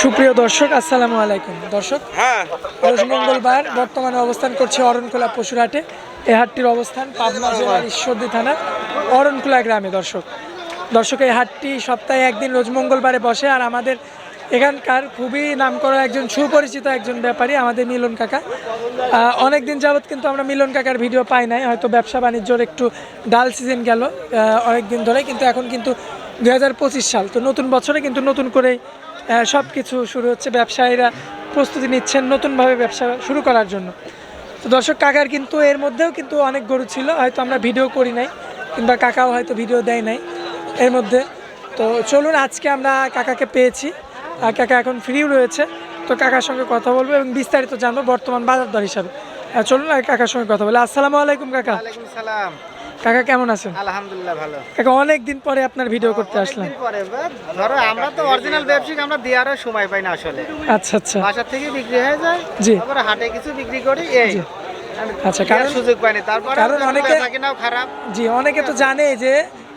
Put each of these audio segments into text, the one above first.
সুপ্রিয় দর্শক আসসালামু আলাইকুম। দর্শক হ্যাঁ। রোজ মঙ্গলবার বর্তমানে অবস্থান করছে অরণখোলা পশুরহাটে। এ হাটটির অবস্থান পাবনা জেলার ঈশ্বরদী থানার অরণখোলা গ্রামে দর্শক। দর্শক এই হাটটি সপ্তাহে একদিন রোজ মঙ্গলবারে বসে আর আমাদের এখানকার খুবই নামকরা একজন সুপরিচিত একজন ব্যাপারী আমাদের মিলন কাকা। অনেক দিন যাবৎ কিন্তু আমরা মিলন কাকার ভিডিও পাই নাই হয়তো ব্যবসা বাণিজ্যর একটু ডাল সিজন গেল অনেক দিন ধরে কিন্তু এখন কিন্তু দু হাজার পঁচিশ সাল তো নতুন বছরে কিন্তু নতুন করে সব কিছু শুরু হচ্ছে, ব্যবসায়ীরা প্রস্তুতি নিচ্ছেন নতুনভাবে ব্যবসা শুরু করার জন্য। তো দর্শক, কাকার কিন্তু এর মধ্যেও কিন্তু অনেক গরু ছিল, হয়তো আমরা ভিডিও করি নাই, কিংবা কাকাও হয়তো ভিডিও দেয় নাই এর মধ্যে। তো চলুন, আজকে আমরা কাকাকে পেয়েছি, আর কাকা এখন ফ্রিও রয়েছে। তো কাকার সঙ্গে কথা বলব এবং বিস্তারিত জানব বর্তমান বাজার দর হিসাবে চলুন কাকার সঙ্গে কথা বলি। আসসালামু আলাইকুম, কাকা। সালাম। কাকা কেমন আছেন? আলহামদুলিল্লাহ ভালো। কাকা অনেক দিন পরে আপনার ভিডিও করতে আসলাম। পরে ধরো আমরা তো অরিজিনাল ব্যবসায়ী আমরা দেওয়ারও সময় পাই না আসলে। আচ্ছা আচ্ছা। বাসার থেকে বিক্রি হয়ে যায় জি। তারপরে হাটে কিছু বিক্রি করি এই। আচ্ছা, কারণ- সুযোগ পাইনি। তারপরে কারণ অনেকে- থাকে নাও খারাপ। জি অনেকে তো জানে যে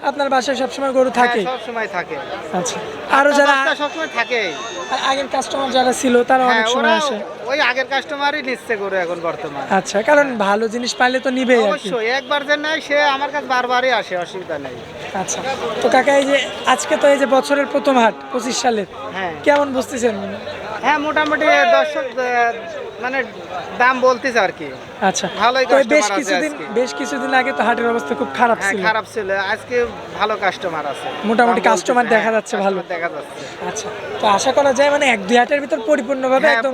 আপনার বাসায় সবসময় গরু থাকে? সব সময় থাকে। আচ্ছা। আরও যারা সব সময় থাকে? আগের কাস্টমার যারা ছিল তারা হ্যাঁ অনেক সময় আসে। ওই আগের কাস্টমারই নিচ্ছে গরু এখন বর্তমান। আচ্ছা কারণ ভালো জিনিস পাইলে তো নিবেই আর অবশ্যই একবার যে নেয় সে আমার কাছে বারবারই আসে অসুবিধা নেই। আচ্ছা তো কাকা এই যে আজকে তো এই যে বছরের প্রথম হাট পঁচিশ সালের হ্যাঁ। কেমন বুঝতেছেন? হ্যাঁ মোটামুটি দর্শক মানে দাম বলতেছে আর কি। আচ্ছা। ভালোই বেশ কিছুদিন বেশ কিছুদিন আগে তো হাটের অবস্থা খুব খারাপ হ্যাঁ ছিল। খারাপ ছিল। আজকে ভালো কাস্টমার আছে। মোটামুটি বলতেছে, customer হ্যাঁ, দেখা যাচ্ছে ভালো। দেখা যাচ্ছে। আচ্ছা। তো আশা করা যায় মানে এক দুই হাটের ভিতর পরিপূর্ণভাবে হ্যাঁ, একদম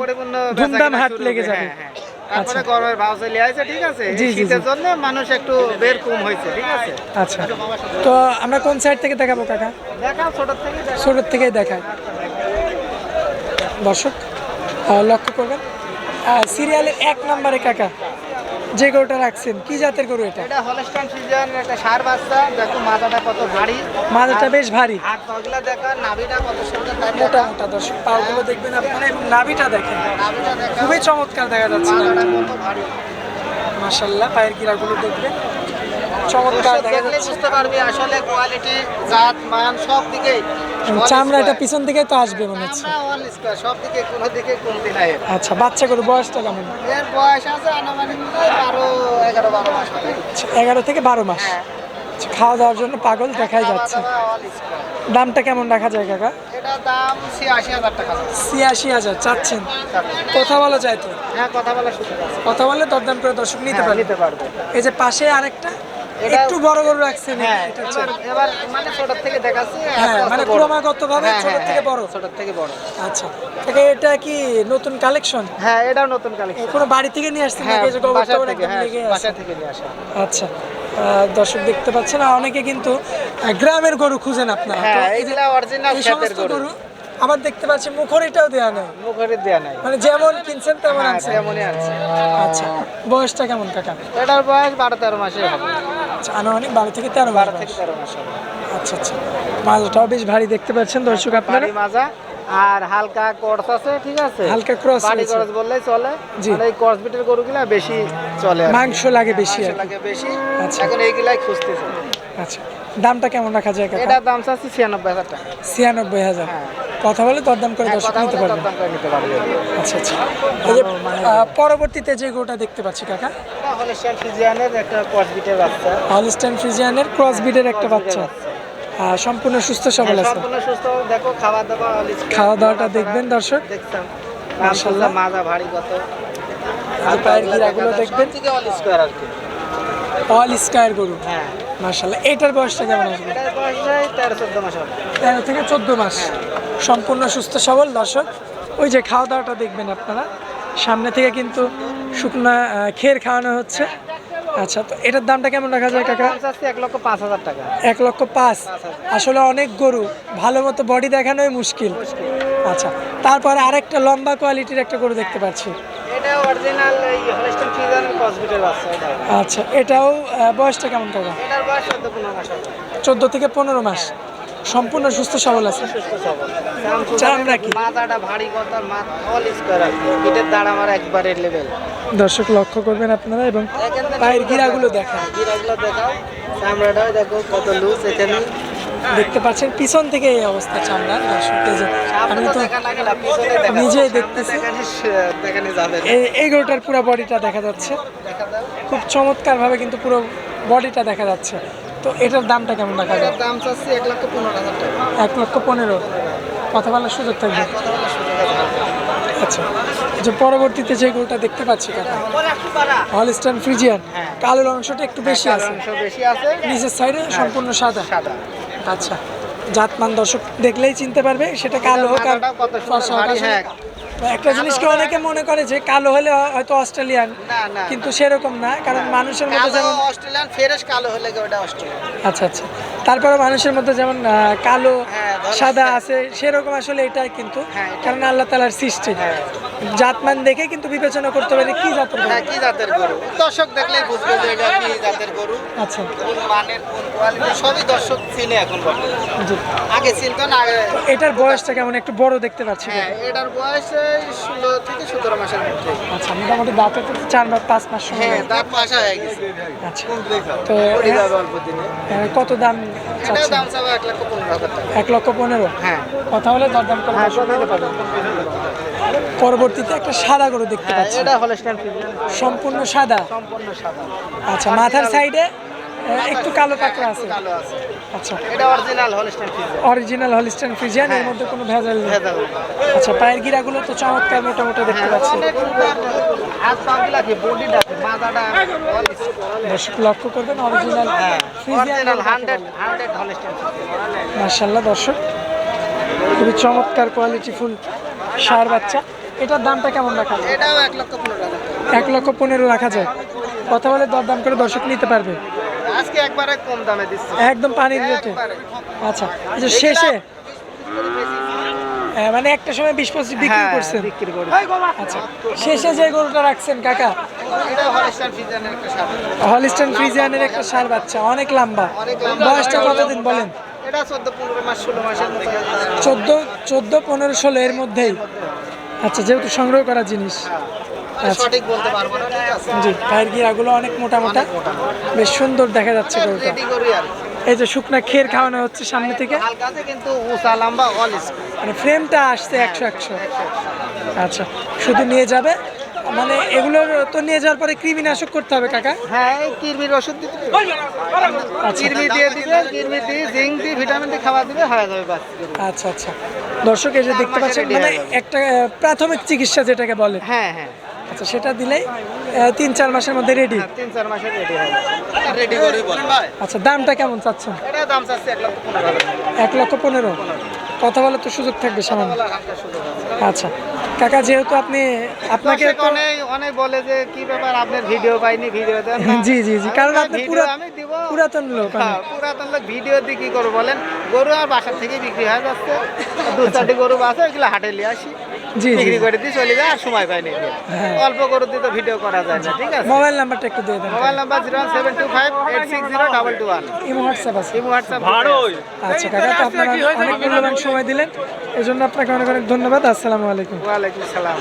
ধুমধাম হাট লেগে যাবে। তারপরে আচ্ছা। গরমের ভাও চলে আসছে ঠিক আছে? শীতের জন্য মানুষ একটু বের কম হয়েছে ঠিক আছে? আচ্ছা। তো আমরা কোন সাইড থেকে দেখাবো কাকা? দেখা ছোট থেকে দেখা। থেকেই দেখায় দর্শক লক্ষ্য করবেন। সিরিয়ালের এক নম্বরে কাকা যে গরুটা রাখছেন কি জাতের গরু এটা? এটা হলস্টাইন ফ্রিজিয়ান একটা সার বাচ্চা দেখো মাথাটা কত ভারী। মাথাটা বেশ ভারী। হাত পাগুলা দেখেন নাভিটা কত সুন্দর মোটা মোটা দর্শক পাগুলো দেখবেন আপনারা এবং নাভিটা দেখেন। নাভিটা দেখেন খুবই চমৎকার দেখা যাচ্ছে। মাশাআল্লাহ পায়ের গিরাগুলো দেখবেন। চমৎকার। দেখা দেখলে বুঝতে পারবি আসলে কোয়ালিটি জাত মান সব দিকেই। এবং চামড়াটা পিছন দিকে তো আসবে মনে হচ্ছে। চামড়া all square, সব দিকে কোনো দিকে কমতি নাই। আচ্ছা বাচ্চা গরু বয়সটা কেমন? এর বয়স আছে আনুমানিক মাস হবে। আচ্ছা, এগারো থেকে বারো মাস। হ্যাঁ। আচ্ছা, খাওয়া দাওয়ার জন্য পাগল দেখাই যাচ্ছে। দামটা কেমন রাখা যায় কাকা? এটা দাম ছিয়াশি হাজার টাকা। ছিয়াশি হাজার চাচ্ছেন। কথা বলা যায় তো? হ্যাঁ কথা বলা কথা বললে দরদাম করে দর্শক নিতে হ্যাঁ, নিতে পারবে। এই যে পাশে আরেকটা? এটা- একটু বড় গরু রাখছেন হ্যাঁ এটা এবার এবার মানে ছোট থেকে দেখাচ্ছি আস্তে আস্তে মানে ক্রমাগতভাবে ছোট থেকে বড়। ছোট থেকে বড়। আচ্ছা থেকে এটা কি নতুন কালেকশন? হ্যাঁ এটাও নতুন কালেকশন। কোনো বাড়ি থেকে নিয়ে আসছেন হ্যাঁ নাকি যে গোবরটা বাসা একদম হ্যাঁ লেগে বাসা থেকে নিয়ে আসা। আচ্ছা দর্শক দেখতে পাচ্ছেন অনেকে কিন্তু গ্রামের গরু খুঁজেন আপনারা। হ্যাঁ এই এইগুলা অরিজিনাল ক্ষেতের গরু। আবার দেখতে পাচ্ছি মুখরিটাও দেওয়া নেই। মুখের দেয়া নাই। মানে যেমন কিনছেন তেমন হ্যাঁ আনছেন। তেমনই আছে আচ্ছা বয়সটা কেমন কাকা? এটার বয়স বারো তেরো মাসে হবে। আচ্ছা আনুমানিক বারো থেকে তেরো বারো থেকে তেরো মাস আচ্ছা আচ্ছা। মাজাটাও বেশ ভারী দেখতে পাচ্ছেন দর্শক আপনারা। মাজা। আর হালকা ক্রস আছে ঠিক আছে? হালকা ক্রস বাড়ি ক্রস বললেই চলে। জি। মানে এই ক্রস বিটের গরুগুলা বেশি চলে মাংস লাগে বেশি আর। লাগে বেশি। আচ্ছা। এখন এইগুলাই খুঁজতেছে। আচ্ছা দামটা কেমন রাখা যায় এটার দাম চাচ্ছি ছিয়ানব্বই হাজার টাকা। ছিয়ানব্বই হাজার। হ্যাঁ। কথা বলে দরদাম করে হ্যাঁ, দর্শক নিতে বলে পারবেন দরদাম করে নিতে পারবে। আচ্ছা আচ্ছা। এই যে পরবর্তীতে যে গোটা দেখতে পাচ্ছি কাকা? এটা হলিস্টাইন ফিজিয়ানের একটা কর্স বিটের বাচ্চা। হলস্টাইন ফ্রিজিয়ানের ক্রস বিডের একটা বাচ্চা। সম্পূর্ণ সুস্থ সবল হ্যাঁ, আছে। সম্পূর্ণ সুস্থ। দেখো খাওয়া দাওয়া খাওয়া দাওয়াটা দেখবেন দর্শক। দেখতাম। মাশাআল্লাহ। মাজা ভারী কত। যে পায়ের গিরাগুলো দেখবেন। অল স্কোয়ার আর কি। অল স্কায়ার গরু। হ্যাঁ। মার্শাল্লাহ এটার বয়সটা কেমন আসবে তেরো থেকে চোদ্দ মাস। সম্পূর্ণ সুস্থ সবল দর্শক। ওই যে খাওয়া দাওয়াটা দেখবেন আপনারা। সামনে থেকে কিন্তু শুকনা খের খাওয়ানো হচ্ছে। আচ্ছা তো এটার দামটা কেমন রাখা যায় কাকা? এক লক্ষ পাঁচ হাজার টাকা। এক লক্ষ পাঁচ? আসলে অনেক গরু ভালো মতো বডি দেখানোই মুশকিল। আচ্ছা তারপরে আরেকটা লম্বা কোয়ালিটির একটা গরু দেখতে পাচ্ছি। আচ্ছা এটাও বয়সটা কেমন কাকা? চোদ্দ থেকে পনেরো মাস। সম্পূর্ণ সুস্থ সবল আছে? সুস্থ সবল। চামড়া কি? মাথাটা ভারী কথা মাথা অল স্কোয়ার কি পিঠের দাঁড় আমার একবারে লেভেল দর্শক লক্ষ্য করবেন আপনারা এবং পায়ের গিরাগুলো দেখান। গিরাগুলো দেখাও দেখো কত লুজ এখানে দেখতে পাচ্ছেন, পিছন থেকে এই অবস্থা চামড়ার দর্শক আমি তো নিজেই দেখতেছি। এই- গরুটার পুরো বডিটা দেখা যাচ্ছে। খুব চমৎকার ভাবে কিন্তু পুরো বডিটা দেখা যাচ্ছে। তো এটার দামটা কেমন রাখা যায়? দাম চাচ্ছি এক লক্ষ পনেরো। এক লক্ষ পনেরো কথা বলার সুযোগ থাকবে। আছে। আচ্ছা পরবর্তীতে যে গরুটা দেখতে পাচ্ছি কাকা হলস্টান ফ্রিজিয়ান কালো অংশটা একটু বেশি আছে। অংশ বেশি আছে। নিচের সাইডে সম্পূর্ণ সাদা। সাদা। আচ্ছা জাতমান দর্শক দেখলেই চিনতে পারবে সেটা কালো হোক আর ফর্সা হ্যাঁ। একটা জিনিসকে অনেকে মনে করে যে কালো হলে হয়তো অস্ট্রেলিয়ান কিন্তু সেরকম না কারণ মানুষের মধ্যে যেমন অস্ট্রেলিয়ান ফেরেশ কালো হলে ওটা অস্ট্রেলিয়ান। আচ্ছা আচ্ছা। তারপরে মানুষের মধ্যে যেমন কালো হ্যাঁ, সাদা আছে সেরকম আসলে এটাই কিন্তু হ্যাঁ, কারণ আল্লাহ তালার সৃষ্টি। হ্যাঁ। জাতমান দেখে কিন্তু বিবেচনা করতে পারে কি জাতের গরু। হ্যাঁ কি জাতের গরু? দর্শক দেখলেই বুঝবে যে এটা কি জাতের গরু। আচ্ছা। কোন মানের কোন কোয়ালিটি সবই দর্শক চিনে এখন জি। আগে চিনত না আগে এটার বয়সটা কেমন? একটু বড় দেখতে পাচ্ছি। হ্যাঁ এটার বয়স এই ষোলো থেকে সতেরো মাসের মধ্যে। আচ্ছা মোটামুটি দাঁতে তো চার বা পাঁচ মাস সময় হ্যাঁ দাঁত পাশা হয়ে গেছে। আচ্ছা। তো পড়ে অল্প দিনে। কত দাম চাচ্ছেন এক লক্ষ পনেরো হ্যাঁ। কথা হলে দরদাম হ্যাঁ। পরবর্তীতে একটা সাদা গরু দেখতে হ্যাঁ পাচ্ছি। এটা হলস্টাইন সম্পূর্ণ সাদা? সম্পূর্ণ সাদা। আচ্ছা মাথার সাইডে একটু কালো পাকড়া আছে। কালো আছে। আচ্ছা। এটা original Holstein Friesian original Holstein Friesian এর মধ্যে কোনো ভেজাল নেই। আচ্ছা পায়ের গিরাগুলো তো চমৎকার মোটামুটি দেখতে পাচ্ছি। হাত পাগুলা কি বডিটা? মাথাটা দর্শক লক্ষ্য করবেন original original hundred hundred Holstein মার্শাল্লাহ দর্শক। খুবই চমৎকার কোয়ালিটি ফুল সার বাচ্চা। এটার দামটা কেমন রাখা যায়? এটাও এক লক্ষ পনেরো এক লক্ষ পনেরো রাখা যায়। কথা বলে দরদাম করে দর্শক নিতে পারবে। আজকে একবারে কম দামে দিচ্ছে। একদম পানির রেটে। একবারে। আচ্ছা শেষে। মানে একটা সময় বিশ পঁচিশ বিক্রি হ্যাঁ, করছেন। বিক্রি করে আচ্ছা শেষে যে গরুটা রাখছেন কাকা? হলিস্টান ফ্রিজিয়ানের একটা সার বাচ্চা অনেক লম্বা। বয়সটা কতদিন বলেন? চোদ্দ চোদ্দ পনেরো ষোলো এর মধ্যেই। আচ্ছা যেহেতু সংগ্রহ করা জিনিস। আচ্ছা। সঠিক বলতে পারব না জি পায়ের গিরাগুলো অনেক মোটা মোটা। বেশ সুন্দর দেখা যাচ্ছে গরুটা। এই যে শুকনা খের খাওয়ানো হচ্ছে সামনে থেকে। কিন্তু উঁচা লম্বা অল মানে ফ্রেমটা আসছে একশো একশো। আচ্ছা শুধু নিয়ে যাবে? মানে এগুলোর তো নিয়ে যাওয়ার পরে কৃমিনাশক করতে হবে কাকা? হ্যাঁ এই কিরমির ওষুধ দিতে দিবে। আচ্ছা। দিয়ে দিবে কিরমি দিয়ে জিঙ্ক দিয়ে ভিটামিন দিয়ে খাওয়া দিবে হয়ে যাবে বাস আচ্ছা আচ্ছা। দর্শক এই যে দেখতে পাচ্ছেন মানে একটা প্রাথমিক চিকিৎসা যেটাকে বলে। হ্যাঁ হ্যাঁ। আচ্ছা সেটা দিলেই তিন চার মাসের মধ্যে রেডি হ্যাঁ, তিন চার মাসে রেডি হয়ে যাবে রেডি করে বলেন। ভাই আচ্ছা দামটা কেমন চাচ্ছেন? এটা দাম চাচ্ছে এক লক্ষ পনেরো। এক লক্ষ পনেরো? কথা বলার তো সুযোগ থাকবে সামান্য। আচ্ছা কাকা যেহেতু আপনি আপনাকে অনেক অনেক বলে যে কি ব্যাপার আপনার ভিডিও পাইনি ভিডিও দেন জি জি জি কারণ আপনি ভিডিও আমি দিব। পুরাতন লোক হ্যাঁ, পুরাতন লোক ভিডিও দিয়ে কি করব বলেন? গরু আর বাসার থেকে বিক্রি হয়ে যাচ্ছে। দু চারটি গরু আছে ওইগুলো হাটে নিয়ে আসি। বিক্রি করে দিয়ে চলে যায় আর সময় পাইনি হ্যাঁ। অল্প গরু দিয়ে তো ভিডিও করা যায় না ঠিক আছে? মোবাইল নাম্বারটা একটু দিয়ে দেন। Mobile number zero seven two five eight six zero double two one. Imo WhatsApp আছে। ইমো হোয়াটসঅ্যাপ আচ্ছা কাকা তো আপনারা অনেক মূল্যবান সময় দিলেন। এই জন্য আপনাকে অনেক অনেক ধন্যবাদ। আসসালামু আলাইকুম। ওয়ালাইকুম সালাম।